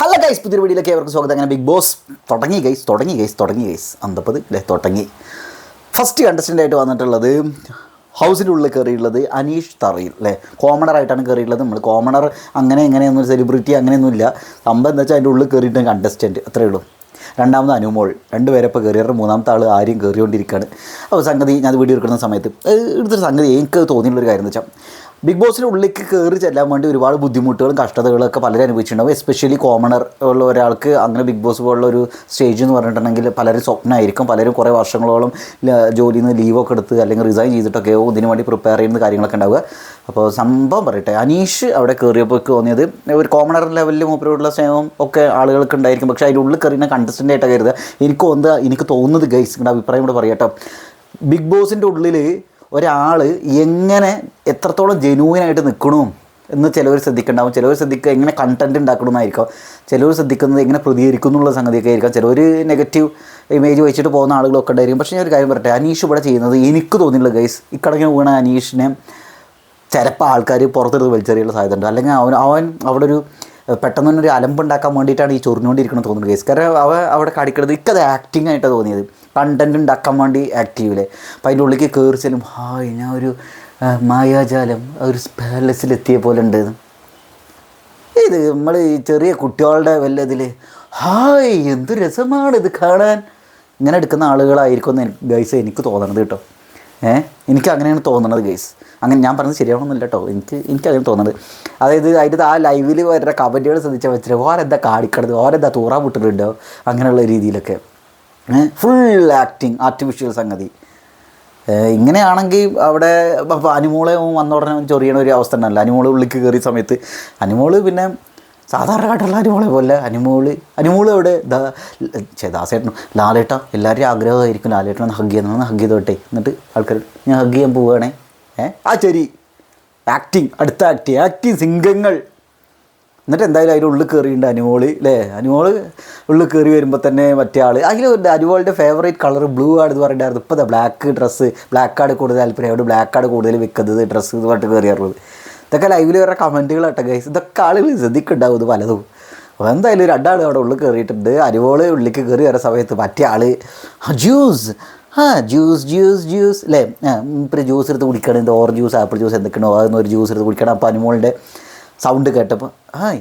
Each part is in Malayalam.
ഹലോ ഗൈസ് പുതിയ വീഡിയോയിലേക്ക് അവർക്ക് സ്വാഗതം. അങ്ങനെ ബിഗ് ബോസ് തുടങ്ങി ഗൈസ് തുടങ്ങി ഗൈസ് തുടങ്ങി ഗൈസ്. അന്തപ്പത് അല്ലേ തുടങ്ങി. ഫസ്റ്റ് കണ്ടസ്റ്റന്റ് ആയിട്ട് വന്നിട്ടുള്ളത് ഉള്ളിൽ കയറിയിട്ടുള്ളത് അനീഷ് തറയിൽ അല്ലേ? കോമണറായിട്ടാണ് കയറിയിട്ടുള്ളത്. നമ്മൾ കോമണർ അങ്ങനെ എങ്ങനെയൊന്നും സെലിബ്രിറ്റി അങ്ങനെയൊന്നുമില്ല സംഭവം എന്താ വെച്ചാൽ അതിന്റെ ഉള്ളിൽ കയറിയിട്ട് കണ്ടസ്റ്റന്റ് അത്രയേ ഉള്ളൂ. രണ്ടാമത് അനുമോൾ രണ്ട് പേരെ ഇപ്പോൾ കയറിയവർ മൂന്നാമത്തെ ആൾ ആരും കയറിക്കൊണ്ടിരിക്കുകയാണ്. അപ്പോൾ സംഗതി ഞാൻ വീഡിയോ എടുക്കുന്ന സമയത്ത് എടുത്തൊരു സംഗതി എനിക്ക് തോന്നിയിട്ടുള്ളൊരു കാര്യം എന്ന് വെച്ചാൽ ബിഗ് ബോസിന്റെ ഉള്ളിലേക്ക് കയറി ചെല്ലാൻ വേണ്ടി ഒരുപാട് ബുദ്ധിമുട്ടുകളും കഷ്ടതകളൊക്കെ പലരും അനുഭവിച്ചിട്ടുണ്ടാവും. എസ്പെഷ്യലി കോമണർ ഉള്ള ഒരാൾക്ക് അങ്ങനെ ബിഗ് ബോസ് പോലുള്ള ഒരു സ്റ്റേജ് എന്ന് പറഞ്ഞിട്ടുണ്ടെങ്കിൽ പലരും സ്വപ്നമായിരിക്കും. പലരും കുറേ വർഷങ്ങളോളം ജോലിയിൽ നിന്ന് ലീവൊക്കെ എടുത്ത് അല്ലെങ്കിൽ റിസൈൻ ചെയ്തിട്ടൊക്കെയോ ഇതിനു വേണ്ടി പ്രിപ്പയർ ചെയ്യുന്ന കാര്യങ്ങളൊക്കെ ഉണ്ടാവുക. അപ്പോൾ സംഭവം പറയട്ടെ. അനീഷ് അവിടെ കയറിയപ്പോൾ തോന്നിയത് ഒരു കോമണർ ലെവലിൽ മൂപ്പരോടുള്ള സ്നേഹം ഒക്കെ ആളുകൾക്ക് ഉണ്ടായിരിക്കും. പക്ഷേ അതിന്റെ ഉള്ളിൽ കയറിയ കണ്ടസ്റ്റന്റ് ആയിട്ടൊക്കെ കരുതുക. എനിക്ക് തോന്നുന്നത് എനിക്ക് തോന്നുന്നത് ഗൈസ് അഭിപ്രായം കൂടെ പറയട്ടോ ബിഗ് ബോസിന്റെ ഉള്ളിൽ ഒരാൾ എങ്ങനെ എത്രത്തോളം ജെനുവിനായിട്ട് നിൽക്കണു എന്ന് ചിലവർ ശ്രദ്ധിക്കുന്നുണ്ടാവും ചിലവർ ശ്രദ്ധിക്കുക എങ്ങനെ കണ്ടന്റ് ഉണ്ടാക്കണമെന്നായിരിക്കും ചിലവർ ശ്രദ്ധിക്കുന്നത് എങ്ങനെ പ്രതികരിക്കും എന്നുള്ള സംഗതിയൊക്കെ ആയിരിക്കാം. ചിലവർ നെഗറ്റീവ് ഇമേജ് വെച്ചിട്ട് പോകുന്ന ആളുകളൊക്കെ ഉണ്ടായിരിക്കും. പക്ഷേ ഞാൻ ഒരു കാര്യം പറയട്ടെ അനീഷ് ഇവിടെ ചെയ്യുന്നത് എനിക്ക് തോന്നിയില്ല ഗൈസ് ഇക്കടങ്ങനെ വീണ അനീഷിനെ ചിലപ്പോൾ ആൾക്കാർ പുറത്തെടുത്ത് വലിച്ചെറിയുള്ള സാധ്യതയുണ്ട്. അല്ലെങ്കിൽ അവൻ അവൻ അവിടെ ഒരു പെട്ടെന്ന് തന്നെ ഒരു അലമ്പുണ്ടാക്കാൻ വേണ്ടിയിട്ടാണ് ഈ ചൊറിഞ്ഞുകൊണ്ടിരിക്കണം തോന്നുന്നത് കേസ് കാരണം അവ അവിടെ കാണിക്കുന്നത് ഇക്കത് ആക്ടിങ് ആയിട്ടാണ് തോന്നിയത്. കണ്ടന്റ് ഉണ്ടാക്കാൻ വേണ്ടി ആക്റ്റീവിലെ അപ്പം അതിന്റെ ഉള്ളിലേക്ക് കയറി ചെല്ലും. ഹായ് ഞാൻ ഒരു മായാജാലം ഒരു പാലസിലെത്തിയ പോലെ ഉണ്ട്. ഇത് നമ്മൾ ഈ ചെറിയ കുട്ടികളുടെ വല്ല ഇതിൽ ഹായ് എന്ത് രസമാണ് ഇത് കാണാൻ? ഇങ്ങനെ എടുക്കുന്ന ആളുകളായിരിക്കും എന്ന് ഗൈസ് എനിക്ക് തോന്നണത് കേട്ടോ. ഏഹ് എനിക്ക് അങ്ങനെയാണ് തോന്നണത് ഗൈസ് അങ്ങനെ ഞാൻ പറഞ്ഞത് ശരിയാവണമെന്നില്ല കേട്ടോ. എനിക്ക് അങ്ങനെ തോന്നുന്നത്. അതായത് അതിന്റെ ആ ലൈവിൽ വരുന്ന കമന്റുകൾ ശ്രദ്ധിച്ചാൽ വെച്ചിട്ട് ഓരെന്താ കാടിക്കണത്? ഓരെന്താ തൂറാൻ വിട്ടിട്ടുണ്ടോ? അങ്ങനെയുള്ള രീതിയിലൊക്കെ. ഫുൾ ആക്ടിങ് ആർട്ടിഫിഷ്യൽ സംഗതി. ഇങ്ങനെയാണെങ്കിൽ അവിടെ അപ്പോൾ അനുമോളെ വന്ന ഉടനെ ചൊറിയണ ഒരു അവസ്ഥ ഉണ്ടല്ലോ അനുമോൾ ഉള്ളിക്ക് കയറിയ സമയത്ത് അനുമോൾ പിന്നെ സാധാരണ കാട്ടുള്ള അനുമോളെ പോലെ അനുമോൾ അനുമോൾ അവിടെ ദാ ചേ ദാസേട്ടനും ലാലേട്ട. എല്ലാവരുടെയും ആഗ്രഹമായിരിക്കും ലാലേട്ടനൊന്ന് ഹഗ് ചെയ്യുന്ന ഹഗ് ചെയ്തോട്ടെ. എന്നിട്ട് ആൾക്കാർ ഞാൻ ഹഗ് ചെയ്യാൻ പോവുകയാണേ ആ ശരി ആക്ടിങ് അടുത്ത ആക്ടിങ് ആക്ടിങ് സിംഗങ്ങൾ. എന്നിട്ട് എന്തായാലും അതിന്റെ ഉള്ളിൽ കയറിയിട്ടുണ്ട് അനുമോൾ അല്ലേ അനുമോൾ ഉള്ളിൽ കയറി വരുമ്പോൾ തന്നെ മറ്റേ ആൾ അതിൽ അനുമോളുടെ ഫേവറേറ്റ് കളർ ബ്ലൂ ആണ് ആണെന്ന് പറഞ്ഞിട്ടുണ്ടായിരുന്നു. ഇപ്പോൾ ബ്ലാക്ക് ഡ്രസ്സ് ബ്ലാക്ക് ആണ് കൂടുതൽ താല്പര്യം. അവിടെ ബ്ലാക്ക് ആണ് കൂടുതൽ വിൽക്കുന്നത് ഡ്രസ്സ് എന്ന് പറഞ്ഞിട്ട് കയറിയാറുള്ളത് ഇതൊക്കെ ലൈവിൽ വേറെ കമന്റുകൾ കേട്ടോ ഗൈസ് ഇതൊക്കെ ആളുകൾ ശ്രദ്ധിക്കുണ്ടാവും ഇത് പലതും. എന്തായാലും രണ്ടാൾ അവിടെ ഉള്ളിൽ കയറിയിട്ടുണ്ട്. അനുമോൾ ഉള്ളിലേക്ക് കയറി വരുന്ന സമയത്ത് മറ്റേ ആൾ ജ്യൂസ് ആ ജ്യൂസ് ജ്യൂസ് ജ്യൂസ് അല്ലേ ഇപ്പം ജ്യൂസ് എടുത്ത് കുടിക്കണം. ഇത് ഓറഞ്ച് ജ്യൂസ് ആപ്പിൾ ജ്യൂസ് എന്തൊക്കെയാണോ അതൊന്നും ഒരു ജ്യൂസ് എടുത്ത് കുടിക്കണം. അപ്പോൾ അനുമോളിന്റെ സൗണ്ട് കേട്ടപ്പോൾ ഹായ്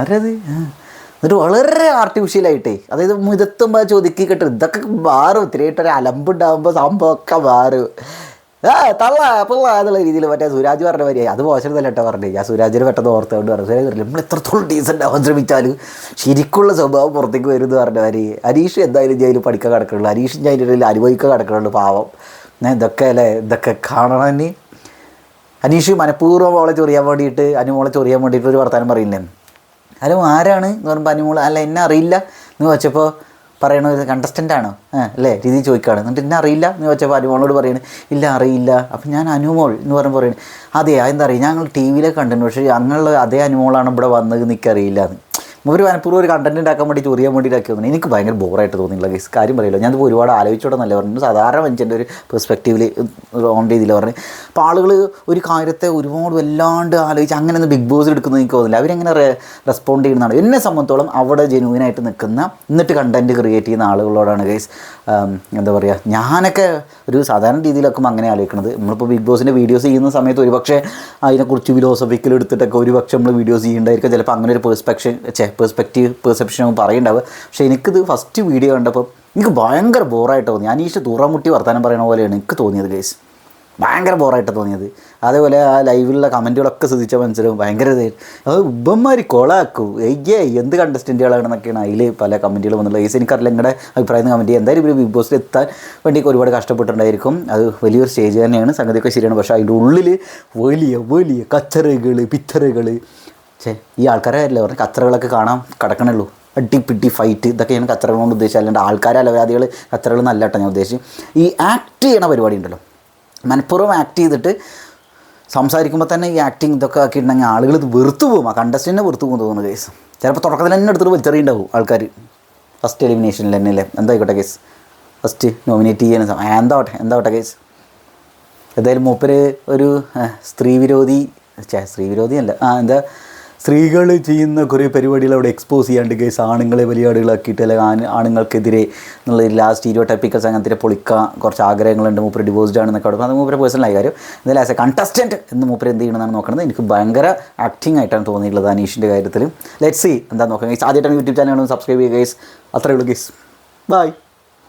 ആരത്. എന്നിട്ട് വളരെ ആർട്ടിഫിഷ്യലായിട്ടേ അതായത് മുതത്തുമ്പോൾ ചോദിക്കി കേട്ടോ ഇതൊക്കെ മാറും ഇത്തിരിയായിട്ടൊരു അലമ്പുണ്ടാകുമ്പോൾ സംഭവമൊക്കെ മാറും ആ തള്ള പിള്ള എന്നുള്ള രീതിയിൽ മറ്റേ സുരാജ് പറഞ്ഞ മാതിരി അത് മോശമല്ല കേട്ടോ പറഞ്ഞു. ഞാൻ സുരാജിന് പെട്ടെന്ന് ഓർത്തുകൊണ്ട് പറഞ്ഞു സുരാജ് പറഞ്ഞു നമ്മൾ എത്രത്തോളം ഡീസന്റ് ആവാൻ ശ്രമിച്ചാലും ശരിക്കുള്ള സ്വഭാവം പുറത്തേക്ക് വരും എന്ന് പറഞ്ഞ മാതിരി. അനീഷ് എന്തായാലും ജയിലിൽ പഠിക്കാൻ കിടക്കണുള്ളൂ അനീഷ് ജയിലിൽ അനുഭവിക്കാൻ കിടക്കണുള്ളൂ പാവം. ഞാൻ ഇതൊക്കെ അല്ലേ ഇതൊക്കെ കാണണം ഇനി. അനീഷ് മനഃപൂർവം അവളെ ചൊറിയാൻ വേണ്ടിയിട്ട് അനുമോളെ ചൊറിയാൻ വേണ്ടിയിട്ട് ഒരു വർത്തമാനം പറയില്ലേ അല്ല ആരാണ്? എന്ന് പറയുമ്പോൾ അനുമോൾ അല്ല എന്നെ അറിയില്ല. എന്ന് വെച്ചപ്പോൾ പറയണത് കണ്ടസ്റ്റന്റ് ആണോ? അല്ലേ? രീതി ചോദിക്കുകയാണ്. എന്നിട്ട് എന്നെ അറിയില്ല? എന്ന് ചോദിച്ചപ്പോൾ അനുമോളോട് പറയുന്നത് ഇല്ല അറിയില്ല. അപ്പം ഞാൻ അനുമോൾ എന്ന് പറയുമ്പോൾ പറയുന്നത് അതെ എന്താ അറിയുക ഞങ്ങൾ ടി വിയിലൊക്കെ കണ്ടിട്ടുണ്ട്. പക്ഷേ ഞങ്ങൾ അതേ അനുമോളാണ് ഇവിടെ വന്നത് എനിക്കറിയില്ല. എന്ന് ഒരു മനഃപൂർവം ഒരു കണ്ടന്റ് ഉണ്ടാക്കാൻ വേണ്ടി ചൊറിയാൻ വേണ്ടിയിട്ടൊക്കെ തോന്നി എനിക്ക് ഭയങ്കര ബോറായിട്ട് തോന്നിയില്ല ഗൈസ് കാര്യം പറയില്ല ഞാനിത് ഒരുപാട് ആലോചിച്ചോടെ നല്ല പറഞ്ഞു സാധാരണ മനുഷ്യന്റെ ഒരു പെർസ്പെക്റ്റീവിൽ ഓൺ രീതിയിൽ പറഞ്ഞു അപ്പോൾ ആളുകൾ ഒരു കാര്യത്തെ ഒരുപാട് വല്ലാണ്ട് ആലോചിച്ച് അങ്ങനെ ഒന്ന് ബിഗ് ബോസ് എടുക്കുന്നത് എനിക്ക് തോന്നില്ല അവരെങ്ങനെ റെസ്പോണ്ട് ചെയ്യുന്നതാണ്? എന്നെ സംബന്ധിച്ചോളം അവിടെ ജെനുവിനായിട്ട് നിൽക്കുന്ന എന്നിട്ട് കണ്ടന്റ് ക്രിയേറ്റ് ചെയ്യുന്ന ആളുകളോടാണ് ഗൈസ് എന്താ പറയുക ഞാനൊക്കെ ഒരു സാധാരണ രീതിയിലൊക്കെ അങ്ങനെ ആലോചിക്കുന്നത് നമ്മളിപ്പോൾ ബിഗ് ബോസിന്റെ വീഡിയോസ് ചെയ്യുന്ന സമയത്ത് ഒരുപക്ഷെ അതിനെക്കുറിച്ച് ഫിലോസഫിക്കൽ എടുത്തിട്ടൊക്കെ ഒരുപക്ഷെ നമ്മൾ വീഡിയോസ് ചെയ്യേണ്ടായിരിക്കും. ചിലപ്പോൾ അങ്ങനെ ഒരു പെർസ്പെക്ഷൻ ചേ പെർസ്പെക്റ്റീവ് പെർസെപ്ഷനും പറയുന്നുണ്ടാവുക. പക്ഷേ എനിക്കിത് ഫസ്റ്റ് വീഡിയോ കണ്ടപ്പോൾ എനിക്ക് ഭയങ്കര ബോറായിട്ട് തോന്നി. അനീഷ് തുറമുട്ടി വർത്താനം പറയുന്ന പോലെയാണ് എനിക്ക് തോന്നിയത് ഗൈസ് ഭയങ്കര ബോറായിട്ട് തോന്നിയത്. അതേപോലെ ആ ലൈവിലുള്ള കമന്റുകളൊക്കെ ശ്രദ്ധിച്ചാൽ മനസ്സിലാവും. ഭയങ്കര അത് ഉബന്മാർ കൊളാക്കും. അയ്യേ എന്ത് കണ്ടസ്റ്റന്റുകളാണെന്നൊക്കെയാണ് അതിൽ പല കമന്റുകൾ വന്നുള്ളത് ഏസ് എനിക്കറിയില്ല നിങ്ങളുടെ അഭിപ്രായം കമന്റ് ചെയ്യുക എന്തായാലും ഇവർ ബിഗ് ബോസിൽ എത്താൻ വേണ്ടി ഒരുപാട് കഷ്ടപ്പെട്ടിട്ടുണ്ടായിരിക്കും. അത് വലിയൊരു സ്റ്റേജ് തന്നെയാണ്. സംഗതിയൊക്കെ ശരിയാണ്. പക്ഷേ അതിന്റെ ഉള്ളിൽ വലിയ വലിയ കച്ചറുകൾ പിച്ചറുകൾ ഛേ ഈ ആൾക്കാരെ അല്ലേ പറഞ്ഞ കച്ചറകളൊക്കെ കാണാൻ കിടക്കണുള്ളൂ പിടി ഫൈറ്റ് ഇതൊക്കെ ഞാൻ കച്ചറകൾ കൊണ്ട് ഉദ്ദേശിച്ചത് അല്ലാണ്ട് ആൾക്കാരെ അലവരാതികൾ കച്ചറകൾ നല്ല കേട്ടോ ഞാൻ ഉദ്ദേശിച്ചു. ഈ ആക്ട് ചെയ്യണ പരിപാടി ഉണ്ടല്ലോ. മനഃപൂർവം ആക്ട് ചെയ്തിട്ട് സംസാരിക്കുമ്പോൾ തന്നെ ഈ ആക്ടിങ് ഇതൊക്കെ ആക്കിയിട്ടുണ്ടെങ്കിൽ ആളുകൾ ഇത് വെറുത്തു പോകും. ആ കണ്ടസ്റ്റന്റിനെ വെറുത്തു പോകും തോന്നുന്നു കേസ് ചിലപ്പോൾ തുടക്കത്തിൽ തന്നെ എടുത്തിട്ട് വലിച്ചെറിയുണ്ടാവും ആൾക്കാർ ഫസ്റ്റ് എലിമിനേഷനിൽ തന്നെ അല്ലേ എന്തായിക്കോട്ടെ കേസ് ഫസ്റ്റ് നോമിനേറ്റ് ചെയ്യാൻ എന്താവട്ടെ? എന്താവട്ടെ കേസ് ഏതായാലും മൂപ്പര് ഒരു സ്ത്രീ വിരോധി സ്ത്രീ വിരോധി അല്ല. ആ എന്താ? സ്ത്രീകൾ ചെയ്യുന്ന കുറേ പരിപാടികൾ അവിടെ എക്സ്പോസ് ചെയ്യാണ്ട് കേസ് ആണുങ്ങളെ വലിയാടുകളാക്കിയിട്ട് അല്ലെങ്കിൽ ആണ് ആണുങ്ങൾക്കെതിരെ എന്നുള്ള ലാസ്റ്റ് സ്റ്റീരിയോ ടൈപ്പിക്കൽസ് അങ്ങനത്തെ പൊളിക്കാൻ കുറച്ച് ആഗ്രഹങ്ങളുണ്ട്. മൂപ്പര് ഡിവോഴ്സ്ഡ് ആണെന്നൊക്കെ അവിടെ. അത് മൂപ്പര് പേഴ്സണലായ കാര്യം. എന്നാലും ആസ് എ കണ്ടസ്റ്റന്റ് എന്ന് മൂപ്പര് എന്ത് ചെയ്യണമെന്നാണ് നോക്കുന്നത് എനിക്ക് ഭയങ്കര ആക്ടിങ് ആയിട്ടാണ് തോന്നിയിട്ടുള്ളത് അനീഷിന്റെ കാര്യത്തിൽ ലെറ്റ് സി എന്താ നോക്കാം ഗൈസ് ആദ്യമായിട്ടാണ് യൂട്യൂബ് ചാനൽ സബ്സ്ക്രൈബ് ചെയ്യുക ഗൈസ് അത്രയേ ഉള്ളൂ ഗൈസ് ബൈ